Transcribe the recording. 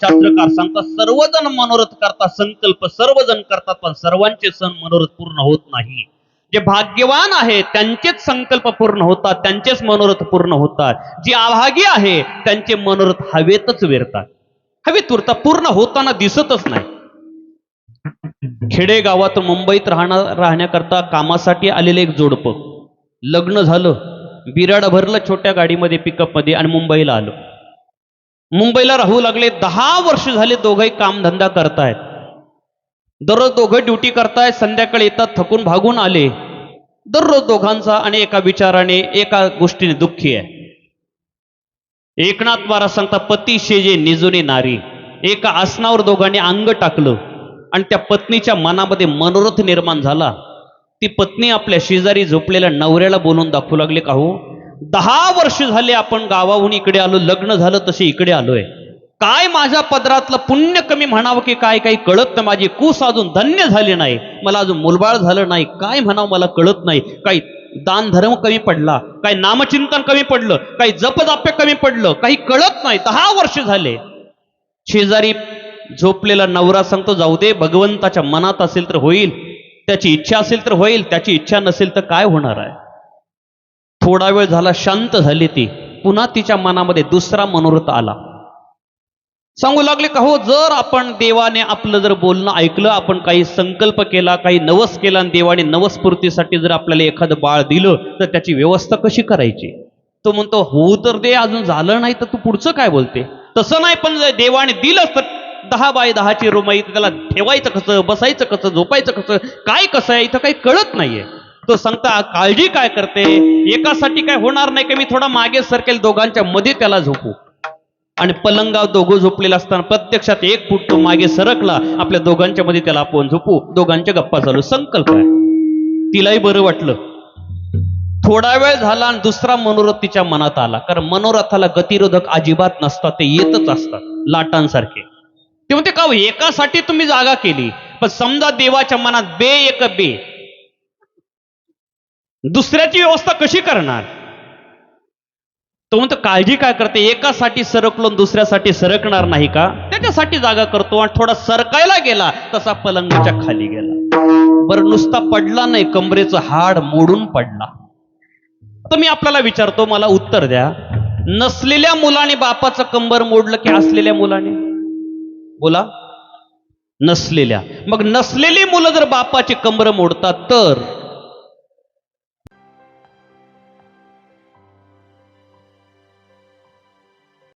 शास्त्रकार सांगतात सर्वजण मनोरथ करतात संकल्प सर्वजण करतात पण सर्वांचे सण मनोरथ पूर्ण होत नाही. जे भाग्यवान आहे त्यांचेच संकल्प पूर्ण होतात त्यांचेच मनोरथ पूर्ण होतात. जे अभागी आहे त्यांचे मनोरथ हवेतच विरतात. हवेत उरतात पूर्ण होताना दिसतच नाही. खेडेगावात मुंबईत राहणार राहण्याकरता कामासाठी आलेले एक जोडपं. लग्न झालं बिराड भरलं छोट्या गाडीमध्ये पिकअपमध्ये आणि मुंबईला आलं. मुंबईला राहू लागले दहा वर्ष झाले दोघंही कामधंदा करतायत. दररोज दोघं ड्युटी करतायत संध्याकाळी येतात थकून भागून आले. दररोज दोघांचा आणि एका विचाराने एका गोष्टीने दुःखी आहे. एकनाथ महाराज सांगता पती शेजे निजुने नारी. एका आसनावर दोघांनी अंग टाकलं आणि त्या पत्नीच्या मनामध्ये मनोरथ निर्माण झाला. ती पत्नी आपल्या शेजारी झोपलेल्या नवऱ्याला बोलून दाखवू लागले का हो दहा वर्ष झाले आपण गावाहून इकडे आलो लग्न झालं तसे इकडे आलोय. काय माझ्या पदरातलं पुण्य कमी म्हणावं की काय काही कळत नाही माझी? कूस अजून धन्य झाली नाही. मला अजून मुलबाळ झालं नाही. काय म्हणावं मला कळत नाही. काही दान धर्म कमी पडला काही नामचिंतन कमी पडलं काही जपजाप्य कमी पडलं काही कळत नाही. दहा वर्ष झाले. शेजारी झोपलेला नवरा सांगतो जाऊ दे भगवंताच्या मनात असेल तर होईल. त्याची इच्छा असेल तर होईल. त्याची इच्छा नसेल तर काय होणार आहे? थोडा वेळ झाला शांत झाली ती. पुन्हा तिच्या मनामध्ये दुसरा मनोरथ आला. सांगू लागले का हो जर आपण देवाने आपलं जर बोलणं ऐकलं आपण काही संकल्प केला काही नवस केला आणि देवाने नवस्फूर्तीसाठी जर आपल्याला एखादं बाळ दिलं तर त्याची व्यवस्था कशी करायची? तो म्हणतो हो तर दे अजून झालं नाही तर तू पुढचं काय बोलते? तसं नाही पण जर देवाने दिलं तर दहा बाय दहाची रुमाई त्याला ठेवायचं कसं बसायचं कसं झोपायचं कसं काय कसं आहे इथं काही कळत नाहीये. तो सांगता काळजी काय करते? एकासाठी काय होणार नाही की? मी थोडा मागे सरकेल दोघांच्या मध्ये त्याला झोपू. आणि पलंगाव दोघं झोपलेला असताना प्रत्यक्षात एक फूट तो मागे सरकला. आपल्या दोघांच्या मध्ये त्याला आपण झोपू. दोघांच्या गप्पा चालू. संकल्प आहे. तिलाही बरं वाटलं. थोडा वेळ झाला आणि दुसरा मनोरथ तिच्या मनात आला. कारण मनोरथाला गतिरोधक अजिबात नसतात ते येतच असतात लाटांसारखे. ते म्हणते का एकासाठी तुम्ही जागा केली. पण समजा देवाच्या मनात बे एक बे दुसऱ्याची व्यवस्था कशी करणार? तो म्हणतो काळजी काय करते? एकासाठी सरकलो दुसऱ्यासाठी सरकणार नाही का? त्याच्यासाठी जागा करतो आणि थोडा सरकायला गेला तसा पलंगाच्या खाली गेला. बरं नुसता पडला नाही कमरेचं हाड मोडून पडला. तर मी आपल्याला विचारतो मला उत्तर द्या. नसलेल्या मुलाने बापाचं कंबर मोडलं की असलेल्या मुलाने? बोला. नसलेल्या. मग नसलेली मुलं जर बापाची कंबर मोडतात तर?